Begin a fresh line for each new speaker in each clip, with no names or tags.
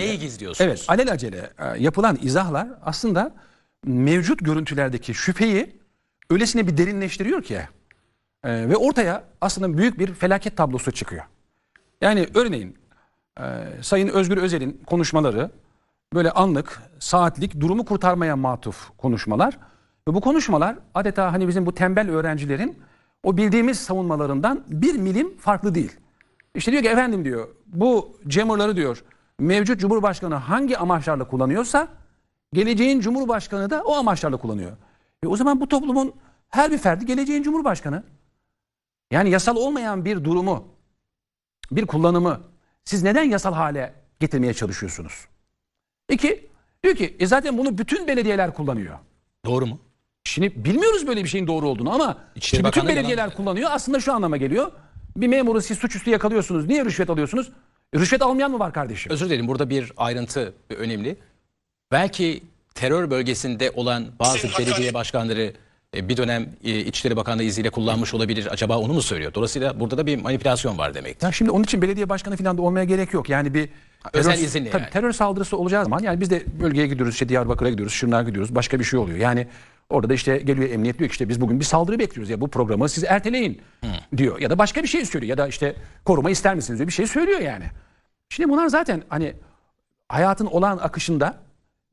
Neyi gizliyorsunuz?
Evet, alelacele e, yapılan izahlar aslında mevcut görüntülerdeki şüpheyi öylesine bir derinleştiriyor ki e, ve ortaya aslında büyük bir felaket tablosu çıkıyor. Yani örneğin e, Sayın Özgür Özel'in konuşmaları böyle anlık, saatlik durumu kurtarmaya matuf konuşmalar ve bu konuşmalar adeta hani bizim bu tembel öğrencilerin o bildiğimiz savunmalarından bir milim farklı değil. İşte diyor ki efendim diyor bu jammerları diyor mevcut Cumhurbaşkanı hangi amaçlarla kullanıyorsa geleceğin Cumhurbaşkanı da o amaçlarla kullanıyor. E o zaman bu toplumun her bir ferdi geleceğin Cumhurbaşkanı. Yani yasal olmayan bir durumu, bir kullanımı siz neden yasal hale getirmeye çalışıyorsunuz? İki, diyor ki e zaten bunu bütün belediyeler kullanıyor.
Doğru mu?
Şimdi bilmiyoruz böyle bir şeyin doğru olduğunu ama
İçişleri
bütün belediyeler kullanıyor. Aslında şu anlama geliyor. Bir memuru siz suçüstü yakalıyorsunuz. Niye rüşvet alıyorsunuz? Rüşvet almayan mı var kardeşim?
Özür dilerim burada bir ayrıntı önemli. Belki terör bölgesinde olan bazı belediye başkanları e, bir dönem e, İçişleri Bakanlığı izniyle kullanmış olabilir. Acaba onu mu söylüyor? Dolayısıyla burada da bir manipülasyon var demek.
Ya şimdi onun için belediye başkanı falan da olmaya gerek yok. Yani bir
Özel izinle
tabii
yani.
terör saldırısı olacağı zaman yani biz de bölgeye gidiyoruz, işte Diyarbakır'a gidiyoruz, Şırnak'a gidiyoruz. Başka bir şey oluyor. Yani orada da işte geliyor emniyet diyor ki işte biz bugün bir saldırı bekliyoruz ya bu programı siz erteleyin diyor. Ya da başka bir şey söylüyor ya da işte koruma ister misiniz diyor bir şey söylüyor yani. Şimdi bunlar zaten hani hayatın olağan akışında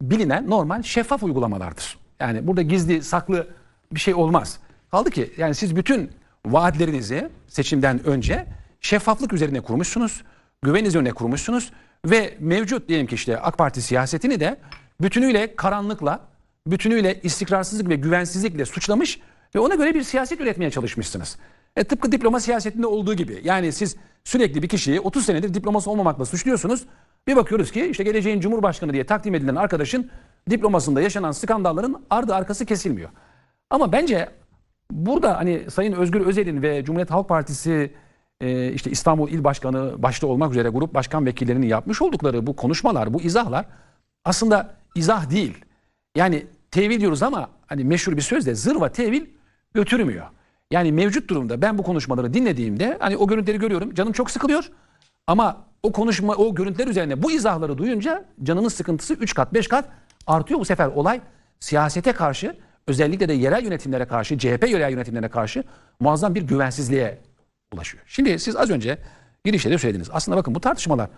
bilinen normal şeffaf uygulamalardır. Yani burada gizli saklı bir şey olmaz. Kaldı ki yani siz bütün vaatlerinizi seçimden önce şeffaflık üzerine kurmuşsunuz. Güven üzerine kurmuşsunuz ve mevcut diyelim ki işte AK Parti siyasetini de bütünüyle karanlıkla, bütünüyle istikrarsızlık ve güvensizlikle suçlamış ve ona göre bir siyaset üretmeye çalışmışsınız. E, tıpkı diploma siyasetinde olduğu gibi. Yani siz sürekli bir kişiyi 30 senedir diploması olmamakla suçluyorsunuz. Bir bakıyoruz ki işte geleceğin Cumhurbaşkanı diye takdim edilen arkadaşın diplomasında yaşanan skandalların ardı arkası kesilmiyor. Ama bence burada hani Sayın Özgür Özel'in ve Cumhuriyet Halk Partisi e, işte İstanbul İl Başkanı başta olmak üzere grup başkan vekillerinin yapmış oldukları bu konuşmalar, bu izahlar aslında izah değil. Yani tevil diyoruz ama hani meşhur bir sözde zırva tevil götürmüyor. Yani mevcut durumda ben bu konuşmaları dinlediğimde hani o görüntüleri görüyorum canım çok sıkılıyor. Ama o konuşma o görüntüler üzerine bu izahları duyunca canımın sıkıntısı 3 kat 5 kat artıyor. Bu sefer olay siyasete karşı özellikle de yerel yönetimlere karşı CHP yerel yönetimlerine karşı muazzam bir güvensizliğe ulaşıyor. Şimdi siz az önce girişte de söylediniz. Aslında bakın bu tartışmalar